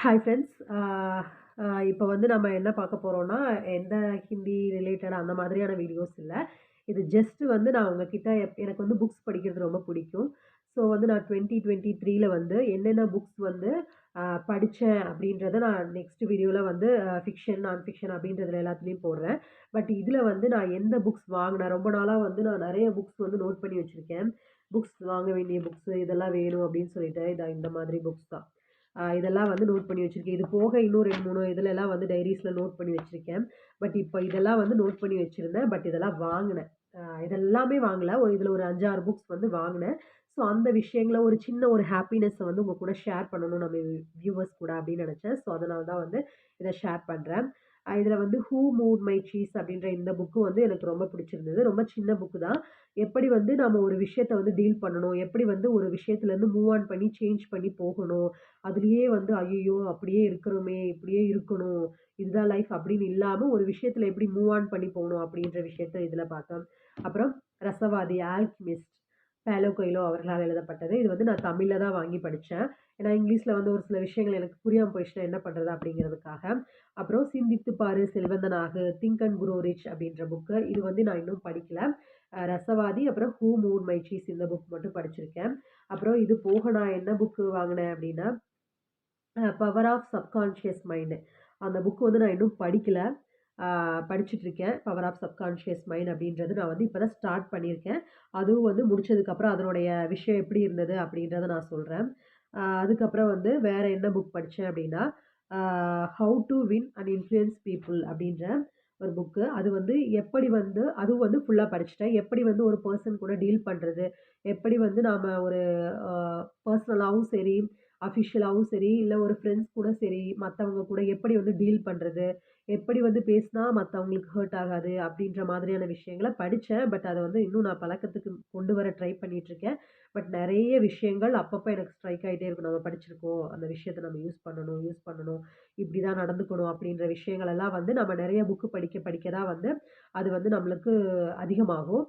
Hi friends இப்போ வந்து நம்ம என்ன பார்க்க போகிறோன்னா எந்த ஹிந்தி ரிலேட்டட் அந்த மாதிரியான வீடியோஸ் இல்லை. இது ஜஸ்ட்டு வந்து நான் உங்ககிட்ட எப் எனக்கு வந்து புக்ஸ் படிக்கிறது ரொம்ப பிடிக்கும். ஸோ வந்து நான் டுவெண்ட்டி டுவெண்ட்டி த்ரீல வந்து என்னென்ன புக்ஸ் வந்து படித்தேன் அப்படின்றத நான் நெக்ஸ்ட் வீடியோவில் வந்து ஃபிக்ஷன் நான் ஃபிக்ஷன் அப்படின்றதுல எல்லாத்துலேயும் போடுறேன். பட் இதில் வந்து நான் எந்த புக்ஸ் வாங்கினேன் ரொம்ப நாளாக வந்து நான் நிறைய புக்ஸ் வந்து நோட் பண்ணி வச்சுருக்கேன். புக்ஸ் வாங்க வேண்டிய புக்ஸு இதெல்லாம் வேணும் அப்படின்னு சொல்லிட்டு இதை இந்த மாதிரி புக்ஸ் தான். இதெல்லாம் வந்து நோட் பண்ணி வச்சுருக்கேன். இது போக இன்னும் ரெண்டு மூணு இதிலெல்லாம் வந்து டைரிஸில் நோட் பண்ணி வச்சுருக்கேன். பட் இப்போ இதெல்லாம் வந்து நோட் பண்ணி வச்சுருந்தேன். பட் இதெல்லாம் வாங்கினேன். இதெல்லாமே வாங்கலை. ஒரு இதில் ஒரு அஞ்சாறு புக்ஸ் வந்து வாங்கினேன். ஸோ அந்த விஷயங்களை ஒரு சின்ன ஒரு ஹாப்பினஸ்ஸை வந்து உங்கள் கூட ஷேர் பண்ணணும் நம்ம வியூவர்ஸ் கூட அப்படின்னு நினச்சேன். ஸோ அதனால தான் வந்து இதை ஷேர் பண்ணுறேன் இதில் வந்து ஹூ மூட் மை சீஸ் அப்படின்ற இந்த புக்கு வந்து எனக்கு ரொம்ப பிடிச்சிருந்தது. ரொம்ப சின்ன புக்கு தான். எப்படி வந்து நம்ம ஒரு விஷயத்த வந்து டீல் பண்ணணும்? எப்படி வந்து ஒரு விஷயத்துலேருந்து மூவ் ஆன் பண்ணி சேஞ்ச் பண்ணி போகணும்? அதுலேயே வந்து ஐயோ அப்படியே இருக்கிறோமே இப்படியே இருக்கணும். இதுதான் லைஃப் அப்படின்னு இல்லாமல் ஒரு விஷயத்தில் எப்படி மூவ் ஆன் பண்ணி போகணும் அப்படின்ற விஷயத்த இதில் பார்த்தோம். அப்புறம் ரசவாதி ஆல்கிமிஸ்ட் பேலோ கொயிலோ அவர்களால் எழுதப்பட்டது. இது வந்து நான் தமிழில் தான் வாங்கி படித்தேன் ஏன்னா இங்கிலீஷில் வந்து ஒரு சில விஷயங்கள் எனக்கு புரியாமல் போயிடுச்சுன்னா என்ன பண்ணுறது அப்படிங்கிறதுக்காக. அப்புறம் சிந்தித்து பாரு செல்வந்தனாகு திங்க் அண்ட் குரோ ரிச் அப்படின்ற புக்கு இது வந்து நான் இன்னும் படிக்கல. ரசவாதி அப்புறம் ஹூ மூன் மை சீஸ் இந்த புக் மட்டும் படிச்சிருக்கேன். அப்புறம் இது போக நான் என்ன புக்கு வாங்கினேன் அப்படின்னா பவர் ஆஃப் சப்கான்ஷியஸ் மைண்டு. அந்த புக் வந்து நான் இன்னும் படிக்கலை. படிச்சுட்ருக்கேன். பவர் ஆஃப் சப்கான்ஷியஸ் மைண்ட் அப்படின்றது நான் வந்து இப்போ தான் ஸ்டார்ட் பண்ணியிருக்கேன். அதுவும் வந்து முடிச்சதுக்கப்புறம் அதனுடைய விஷயம் எப்படி இருந்தது அப்படின்றத நான் சொல்கிறேன் அதுக்கப்புறம் வந்து வேறு என்ன புக் படித்தேன் அப்படின்னா how to win and influence people அப்படின்ற ஒரு புக்கு அது வந்து எப்படி வந்து அதுவும் வந்து ஃபுல்லாக படிச்சுட்டேன். எப்படி வந்து ஒரு பர்சன் கூட டீல் பண்ணுறது எப்படி வந்து நாம் ஒரு பர்சனலாகவும் சரி அஃபிஷியலாகவும் சரி இல்லை ஒரு ஃப்ரெண்ட்ஸ் கூட சரி மற்றவங்க கூட எப்படி வந்து டீல் பண்ணுறது எப்படி வந்து பேசினா மற்றவங்களுக்கு ஹர்ட் ஆகாது அப்படின்ற மாதிரியான விஷயங்களை படித்தேன் பட் அதை வந்து இன்னும் நான் பழக்கத்துக்கு கொண்டு வர ட்ரை பண்ணிகிட்ருக்கேன் பட் நிறைய விஷயங்கள் அப்பப்போ எனக்கு ஸ்ட்ரைக் ஆகிட்டே இருக்கும். நம்ம படிச்சிருக்கோம் அந்த விஷயத்தை நம்ம யூஸ் பண்ணணும் யூஸ் பண்ணணும் இப்படி தான் நடந்துக்கணும் அப்படின்ற விஷயங்களெல்லாம் வந்து நம்ம நிறைய புக்கு படிக்க படிக்க தான் வந்து அது வந்து நம்மளுக்கு அதிகமாகும்.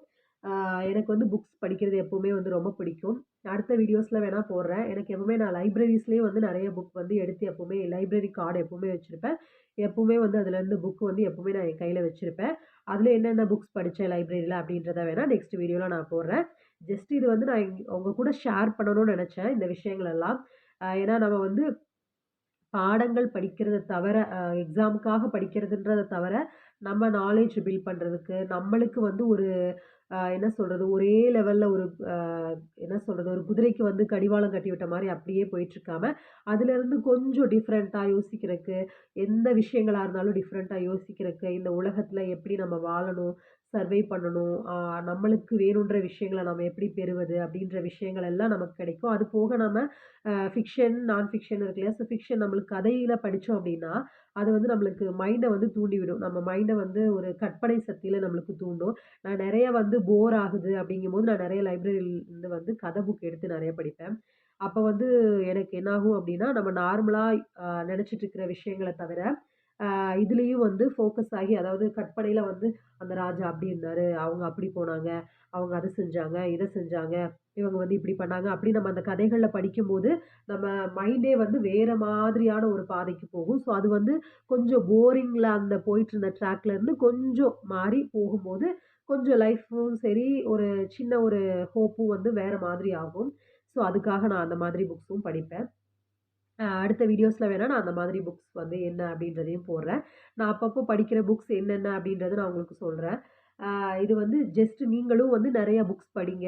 எனக்கு வந்து புக்ஸ் படிக்கிறது எப்போவுமே வந்து ரொம்ப பிடிக்கும். அடுத்த வீடியோஸில் வேணால் போடுறேன். எனக்கு எப்போவுமே நான் லைப்ரரிஸ்லேயே வந்து நிறைய புக் வந்து எடுத்து எப்போவுமே லைப்ரரி கார்டு எப்போவுமே வச்சுருப்பேன். எப்போவுமே வந்து அதுலேருந்து புக் வந்து எப்போவுமே நான் என் கையில் வச்சுருப்பேன். அதில் என்னென்ன புக்ஸ் படித்தேன் லைப்ரரியில் அப்படின்றத வேணால் நெக்ஸ்ட் வீடியோவில் நான் போடுறேன். ஜஸ்ட் இது வந்து நான் உங்கள் கூட ஷேர் பண்ணணும்னு நினச்சேன் இந்த விஷயங்கள் எல்லாம். ஏன்னா நம்ம வந்து பாடங்கள் படிக்கிறத தவிர எக்ஸாமுக்காக படிக்கிறதுன்றதை தவிர நம்ம நாலேஜ் பில்ட் பண்ணுறதுக்கு நம்மளுக்கு வந்து ஒரு என்ன சொல்கிறது ஒரே லெவலில் ஒரு என்ன சொல்கிறது ஒரு குதிரைக்கு வந்து கடிவாளம் கட்டி விட்ட மாதிரி அப்படியே போயிட்டுருக்காம அதுலேருந்து கொஞ்சம் டிஃப்ரெண்ட்டாக யோசிக்கிறதுக்கு எந்த விஷயங்களாக இருந்தாலும் டிஃப்ரெண்ட்டாக யோசிக்கிறதுக்கு இந்த உலகத்தில் எப்படி நம்ம வாழணும் சர்வே பண்ணணும் நம்மளுக்கு வேணுன்ற விஷயங்களை நம்ம எப்படி பெறுவது அப்படின்ற விஷயங்கள் எல்லாம் நமக்கு கிடைக்கும். அது போக நம்ம ஃபிக்ஷன் நான் ஃபிக்ஷன் இருக்கு இல்லையா? ஸோ ஃபிக்ஷன் நம்மளுக்கு கதையில் படித்தோம் அப்படின்னா அது வந்து நம்மளுக்கு மைண்டை வந்து தூண்டிவிடும். நம்ம மைண்டை வந்து ஒரு கற்பனை சக்தியில் நம்மளுக்கு தூண்டும். நான் நிறைய வந்து போர் ஆகுது அப்படிங்கும்போது நான் நிறைய லைப்ரரியிலேருந்து வந்து கதை புக் எடுத்து நிறைய படிப்பேன். அப்போ வந்து எனக்கு என்னாகும் அப்படின்னா நம்ம நார்மலாக நினச்சிட்டு இருக்கிற விஷயங்களை தவிர இதுலேயும் வந்து ஃபோக்கஸ் ஆகி அதாவது கற்பனையில் வந்து அந்த ராஜா அப்படி இருந்தார் அவங்க அப்படி போனாங்க அவங்க அதை செஞ்சாங்க இதை செஞ்சாங்க இவங்க வந்து இப்படி பண்ணாங்க அப்படி நம்ம அந்த கதைகளில் படிக்கும்போது நம்ம மைண்டே வந்து வேறு மாதிரியான ஒரு பாதைக்கு போகும். ஸோ அது வந்து கொஞ்சம் போரிங்கில் அந்த போயிட்டு இருந்த ட்ராக்லேருந்து கொஞ்சம் மாறி போகும்போது கொஞ்சம் லைஃப்பும் சரி ஒரு சின்ன ஒரு ஹோப்பும் வந்து வேறு மாதிரி ஆகும். ஸோ அதுக்காக நான் அந்த மாதிரி புக்ஸும் படிப்பேன். அடுத்த வீடியோஸில் வேணால் நான் அந்த மாதிரி புக்ஸ் வந்து என்ன அப்படின்றதையும் போடுறேன். நான் அப்பப்போ படிக்கிற புக்ஸ் என்னென்ன அப்படின்றத நான் உங்களுக்கு சொல்கிறேன் இது வந்து ஜஸ்ட் நீங்களும் வந்து நிறைய புக்ஸ் படிங்க.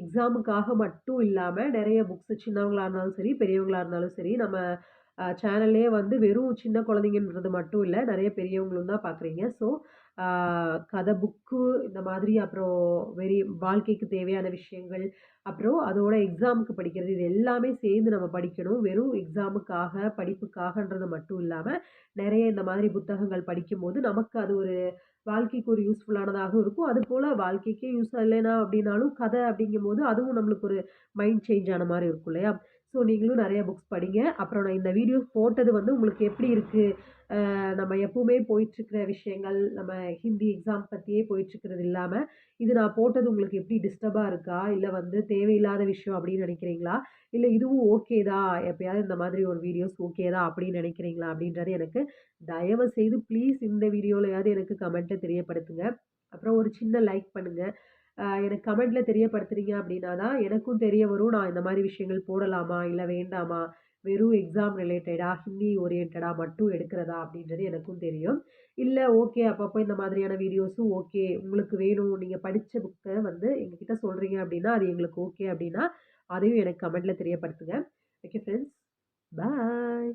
எக்ஸாமுக்காக மட்டும் இல்லாமல் நிறைய புக்ஸ் சின்னவங்களாக இருந்தாலும் சரி பெரியவங்களாக இருந்தாலும் சரி நம்ம சேனல்லே வந்து வெறும் சின்ன குழந்தைங்கன்றது மட்டும் இல்லை நிறைய பெரியவங்களும் தான் பார்க்குறீங்க. ஸோ கதை புக்கு இந்த மாதிரி அப்புறம் வெறி வாழ்க்கைக்கு தேவையான விஷயங்கள் அப்புறம் அதோட எக்ஸாமுக்கு படிக்கிறது இது எல்லாமே சேர்ந்து நம்ம படிக்கணும். வெறும் எக்ஸாமுக்காக படிப்புக்காகன்றது மட்டும் இல்லாமல் நிறைய இந்த மாதிரி புத்தகங்கள் படிக்கும்போது நமக்கு அது ஒரு வாழ்க்கைக்கு ஒரு யூஸ்ஃபுல்லானதாகவும் இருக்கும். அது போல் வாழ்க்கைக்கே யூஸ் இல்லைனா அப்படின்னாலும் கதை அப்படிங்கும்போது அதுவும் நம்மளுக்கு ஒரு மைண்ட் சேஞ்ச் ஆன மாதிரி இருக்கும் இல்லையா? ஸோ நீங்களும் நிறைய புக்ஸ் படிங்க. அப்புறம் நான் இந்த வீடியோ போட்டது வந்து உங்களுக்கு எப்படி இருக்குது நம்ம எப்பவுமே போயிட்டுருக்கிற விஷயங்கள் நம்ம ஹிந்தி எக்ஸாம் பற்றியே போயிட்டுருக்கிறது இல்லாமல் இது நான் போட்டது உங்களுக்கு எப்படி டிஸ்டர்பாக இருக்கா? இல்லை வந்து தேவையில்லாத விஷயம் அப்படின்னு நினைக்கிறீங்களா? இல்லை இதுவும் ஓகே தான்? எப்பயாவது இந்த மாதிரி ஒரு வீடியோஸ் ஓகே தான் அப்படின்னு நினைக்கிறீங்களா? அப்படின்றது எனக்கு தயவு செய்து ப்ளீஸ் இந்த வீடியோலையாவது எனக்கு கமெண்ட்டை தெரியப்படுத்துங்க. அப்புறம் ஒரு சின்ன லைக் பண்ணுங்கள் எனக்கு கமெண்ட்டில் தெரியப்படுத்துறீங்க அப்படின்னா தான் எனக்கும் தெரிய வரும். நான் இந்த மாதிரி விஷயங்கள் போடலாமா? இல்லை வேண்டாமா? வெறும் எக்ஸாம் ரிலேட்டடாக ஹிந்தி ஓரியன்டாக மட்டும் எடுக்கிறதா? அப்படின்றது எனக்கும் தெரியும். இல்லை ஓகே அப்பப்போ இந்த மாதிரியான வீடியோஸும் ஓகே உங்களுக்கு வேணும் நீங்கள் படித்த புக்கை வந்து எங்ககிட்ட சொல்கிறீங்க அப்படின்னா அது எங்களுக்கு ஓகே அப்படின்னா அதையும் எனக்கு கமெண்ட்டில் தெரியப்படுத்துங்க. Okay friends bye